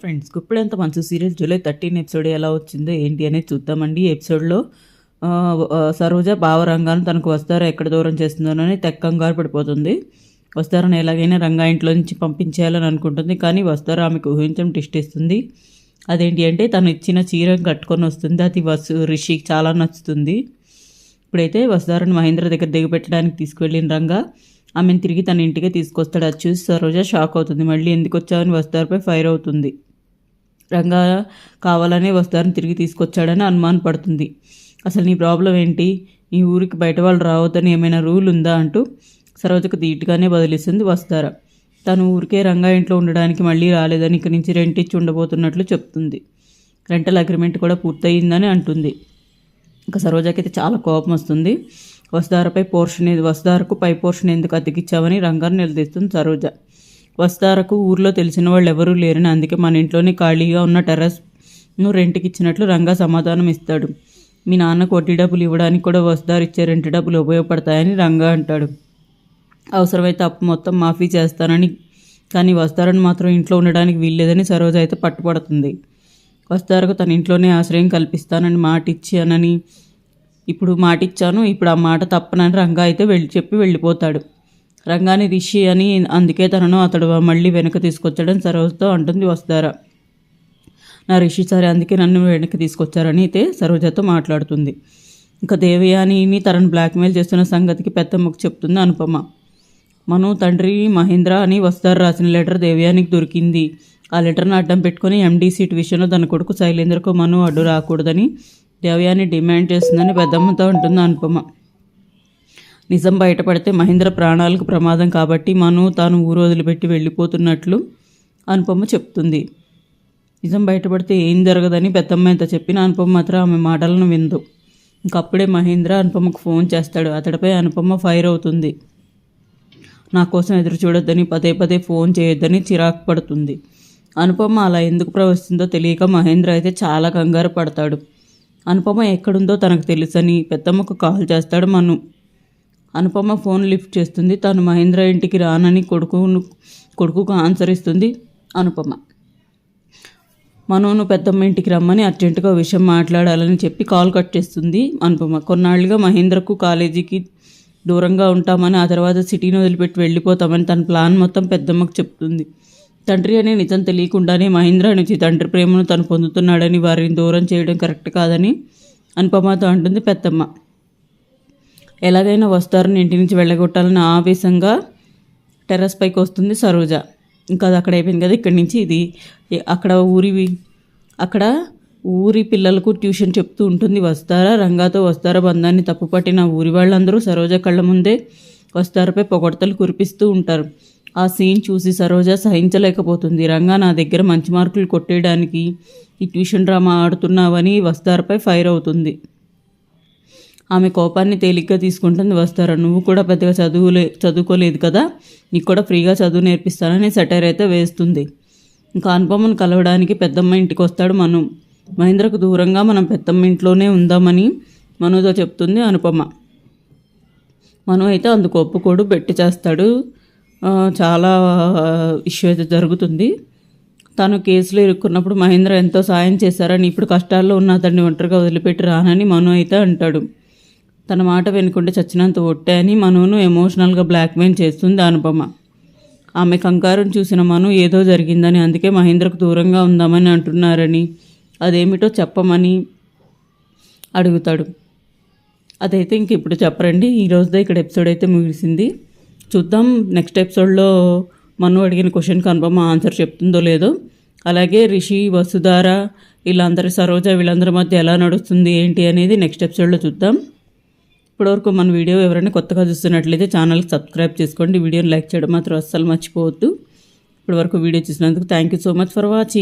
Friends ఎంత మంచి serial July thirteen episode ఎలా వచ్చిందో ఏంటి అనేది చూద్దామండి. ఎపిసోడ్లో సరోజ భావరంగాను తనకు వస్తారా ఎక్కడ దూరం చేస్తుందోనని తెక్కంగారు పడిపోతుంది. వస్తారని ఎలాగైనా రంగా ఇంట్లో నుంచి పంపించేయాలని అనుకుంటుంది కానీ వస్తారా ఆమెకు ఊహించడం టిస్ట్ ఇస్తుంది. అదేంటి అంటే తను ఇచ్చిన చీర కట్టుకొని వస్తుంది అది వసు రిషికి చాలా నచ్చుతుంది. ఇప్పుడైతే వస్తారని మహేంద్ర దగ్గర దిగపెట్టడానికి తీసుకువెళ్ళిన రంగా ఆమెను తిరిగి తన ఇంటికి తీసుకొస్తాడు. అది చూసి సరోజ షాక్ అవుతుంది. మళ్ళీ ఎందుకు వచ్చావని వస్తారుపై ఫైర్ అవుతుంది. రంగా కావాలనే వస్తారని తిరిగి తీసుకొచ్చాడని అనుమానం పడుతుంది. అసలు నీ ప్రాబ్లం ఏంటి? ఈ ఊరికి బయట వాళ్ళు రావద్దని ఏమైనా రూల్ ఉందా అంటూ సరోజకు ధీటుగానే బదిలిస్తుంది వస్తారా. తను ఊరికే రంగా ఇంట్లో ఉండడానికి మళ్ళీ రాలేదని ఇక్కడి నుంచి రెంట్ ఇచ్చి ఉండబోతున్నట్లు చెప్తుంది. రెంటల్ అగ్రిమెంట్ కూడా పూర్తయిందని అంటుంది. ఇంకా సరోజకి అయితే చాలా కోపం వస్తుంది. వసుధారపై పోర్షన్ వస్తారకు పై పోర్షన్ ఎందుకు అతికిచ్చావని రంగాన్ని నిలదీస్తుంది సరోజ. వస్తారకు ఊర్లో తెలిసిన వాళ్ళు ఎవరూ లేరని అందుకే మన ఇంట్లోనే ఖాళీగా ఉన్న టెర్రస్ను రెంట్కి ఇచ్చినట్లు రంగా సమాధానం ఇస్తాడు. మీ నాన్నకు వడ్డీ డబ్బులు ఇవ్వడానికి కూడా వసుధారు ఇచ్చే రెంట్ డబ్బులు ఉపయోగపడతాయని రంగా అంటాడు. అవసరమైతే అప్పు మొత్తం మాఫీ చేస్తానని కానీ వస్తారని మాత్రం ఇంట్లో ఉండడానికి వీల్లేదని సరోజ అయితే పట్టుపడుతుంది వస్తారకు తన ఇంట్లోనే ఆశ్రయం కల్పిస్తానని మాట ఇచ్చానని ఇప్పుడు మాట ఇచ్చాను ఇప్పుడు ఆ మాట తప్పనని రంగా అయితే వెళ్ళి చెప్పి వెళ్ళిపోతాడు. రంగాని రిషి అని అందుకే తనను అతడు మళ్ళీ వెనక తీసుకొచ్చాడని సరోజతో అంటుంది వస్తారా నా రిషి సరే అందుకే నన్ను వెనక్కి తీసుకొచ్చారని అయితే సరోజతో మాట్లాడుతుంది. ఇంకా దేవయానిని తనను బ్లాక్మెయిల్ చేస్తున్న సంగతికి పెద్దమ్మకు చెప్తుంది అనుపమ. మను తండ్రి మహేంద్ర అని వస్తారు రాసిన లెటర్ దేవయానికి దొరికింది. ఆ లెటర్ను అడ్డం పెట్టుకొని ఎండీ సీట్ విషయంలో తన కొడుకు శైలేంద్రకు మను అడ్డు రాకూడదని దేవయాని డిమాండ్ చేస్తుందని పెద్దమ్మతో ఉంటుంది అనుపమ. నిజం బయటపడితే మహేంద్ర ప్రాణాలకు ప్రమాదం కాబట్టి మను తాను ఊరు వదిలిపెట్టి వెళ్ళిపోతున్నట్లు అనుపమ చెప్తుంది. నిజం బయటపడితే ఏం జరగదని పెద్దమ్మ ఎంత చెప్పినా అనుపమ మాత్రం ఆమె మాటలను విందు ఇంకప్పుడే మహేంద్ర అనుపమకు ఫోన్ చేస్తాడు. అతడిపై అనుపమ ఫైర్ అవుతుంది. నా కోసం ఎదురు చూడొద్దని పదే పదే ఫోన్ చేయొద్దని చిరాకు పడుతుంది. అనుపమ అలా ఎందుకు ప్రవహిస్తుందో తెలియక మహేంద్ర అయితే చాలా కంగారు పడతాడు. అనుపమ ఎక్కడుందో తనకు తెలుసని పెద్దమ్మకు కాల్ చేస్తాడు మను. అనుపమ ఫోన్ లిఫ్ట్ చేస్తుంది. తను మహేంద్ర ఇంటికి రానని కొడుకును కొడుకుకు ఆన్సర్ ఇస్తుంది అనుపమ. మనోను పెద్దమ్మ ఇంటికి రమ్మని అర్జెంటుగా విషయం మాట్లాడాలని చెప్పి కాల్ కట్ చేస్తుంది అనుపమ. కొన్నాళ్ళుగా మహేంద్రకు కాలేజీకి దూరంగా ఉంటామని ఆ తర్వాత సిటీని వదిలిపెట్టి వెళ్ళిపోతామని తన ప్లాన్ మొత్తం పెద్దమ్మకు చెప్తుంది. తండ్రి అనే నిజం తెలియకుండానే మహేంద్ర నుంచి తండ్రి ప్రేమను తను పొందుతున్నాడని వారిని దూరం చేయడం కరెక్ట్ కాదని అనుపమతో అంటుంది పెద్దమ్మ. ఎలాగైనా వస్తారని ఇంటి నుంచి వెళ్ళగొట్టాలని ఆవేశంగా టెర్రస్ పైకి వస్తుంది సరోజ. ఇంకా అది అక్కడ అయిపోయింది కదా ఇక్కడి నుంచి ఇది. అక్కడ ఊరి అక్కడ ఊరి పిల్లలకు ట్యూషన్ చెప్తూ ఉంటుంది వస్తారా రంగాతో వస్తారా బంధాన్ని తప్పుపట్టిన ఊరి వాళ్ళందరూ సరోజ కళ్ళ ముందే వస్తారపై పొగడతలు కురిపిస్తూ ఉంటారు. ఆ సీన్ చూసి సరోజ సహించలేకపోతుంది. రంగా నా దగ్గర మంచి మార్కులు కొట్టేయడానికి ఈ ట్యూషన్ డ్రామా ఆడుతున్నావని వస్తారపై ఫైర్ అవుతుంది. ఆమె కోపాన్ని తేలిగ్గా తీసుకుంటుంది వస్తారా. నువ్వు కూడా పెద్దగా చదువులే చదువుకోలేదు కదా? నీకు కూడా ఫ్రీగా చదువు నేర్పిస్తానని సెటైర్ అయితే వేస్తుంది. ఇంకా అనుపమను కలవడానికి పెద్దమ్మ ఇంటికి వస్తాడు మను. మహేంద్రకు దూరంగా మనం పెద్దమ్మ ఇంట్లోనే ఉందామని మనుతో చెప్తుంది అనుపమ. మను అయితే అందుకు ఒప్పుకోడు పెట్టి చేస్తాడు. చాలా ఇష్యూ అయితే జరుగుతుంది. తను కేసులో ఇరుక్కున్నప్పుడు మహేంద్ర ఎంతో సాయం చేశారని ఇప్పుడు కష్టాల్లో ఉన్న అతన్ని ఒంటరిగా వదిలిపెట్టి రానని మను అయితే అంటాడు. తన మాట వెనుకుంటే చచ్చినంత ఒట్టే అని మనును ఎమోషనల్గా బ్లాక్మెయిల్ చేస్తుంది అనుపమ. ఆమె కంకారం చూసిన మను ఏదో జరిగిందని అందుకే మహేంద్రకు దూరంగా ఉందామని అంటున్నారని అదేమిటో చెప్పమని అడుగుతాడు. అదైతే ఇంక ఇప్పుడు చెప్పరండి. ఈ రోజుదే ఇక్కడ ఎపిసోడ్ అయితే ముగిసింది. చూద్దాం. నెక్స్ట్ ఎపిసోడ్లో మనం అడిగిన క్వశ్చన్ కన్ఫర్మ్ ఆన్సర్ చెప్తుందో లేదో. అలాగే రిషి వసుధార వీళ్ళందరి సరోజ వీళ్ళందరి మధ్య ఎలా నడుస్తుంది ఏంటి అనేది నెక్స్ట్ ఎపిసోడ్లో చూద్దాం. ఇప్పటివరకు మన వీడియో ఎవరైనా కొత్తగా చూస్తున్నట్లయితే ఛానల్కి సబ్స్క్రైబ్ చేసుకోండి. వీడియోని లైక్ చేయడం మాత్రం అస్సలు మర్చిపోవద్దు. ఇప్పటివరకు వీడియో చూసినందుకు thank you so much for watching